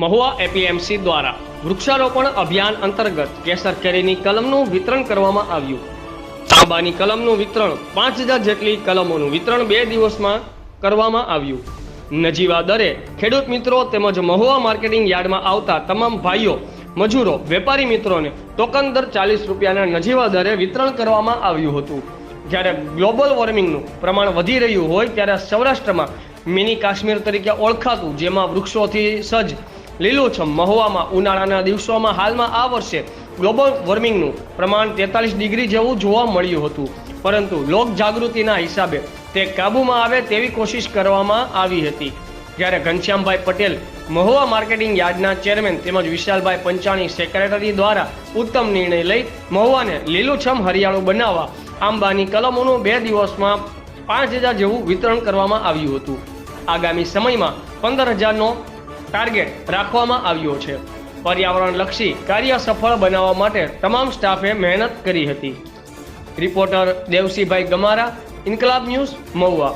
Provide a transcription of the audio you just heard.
Mahuva APMC દ્વારા વૃક્ષારોપણ અભિયાન અંતર્ગત કેસર કેરીની કલમનું વિતરણ કરવામાં આવ્યું. આંબાની કલમનું વિતરણ પાંચ હજાર જેટલી કલમોનું વિતરણ બે દિવસમાં કરવામાં આવ્યું. નજીવા દરે ખેડૂત મિત્રો તેમજ મહુવા માર્કેટિંગ યાર્ડમાં આવતા તમામ ભાઈઓ, મજૂરો, વેપારી મિત્રોને ટોકન દર ચાલીસ રૂપિયાના નજીવા દરે વિતરણ કરવામાં આવ્યું હતું. જ્યારે ગ્લોબલ વોર્મિંગનું પ્રમાણ વધી રહ્યું હોય ત્યારે સૌરાષ્ટ્રમાં મિની કાશ્મીર તરીકે ઓળખાતું, જેમાં વૃક્ષોથી સજ્જ લીલુંછમ મહુવામાં ઉનાળાના દિવસોમાં હાલમાં આ વર્ષે ગ્લોબલ વોર્મિંગનું પ્રમાણ તેતાલીસ ડિગ્રી જેવું જોવા મળ્યું હતું. પરંતુ લોક જાગૃતિના હિસાબે તે કાબૂમાં આવે તેવી કોશિશ કરવામાં આવી હતી. જ્યારે ઘનશ્યામભાઈ પટેલ મહુવા માર્કેટિંગ યાર્ડના ચેરમેન તેમજ વિશાલભાઈ પંચાણી સેક્રેટરી દ્વારા ઉત્તમ નિર્ણય લઈ મહુવાને લીલુંછમ હરિયાળું બનાવવા આંબાની કલમોનું બે દિવસમાં પાંચ હજાર જેવું વિતરણ કરવામાં આવ્યું હતું. આગામી સમયમાં પંદર હજારનો ટાર્ગેટ રાખવામાં આવ્યો છે. પર્યાવરણલક્ષી કાર્ય સફળ બનાવવા માટે તમામ સ્ટાફે મહેનત કરી હતી. રિપોર્ટર દેવસીભાઈ ગમારા, ઇન્કલાબ ન્યૂઝ મહુવા.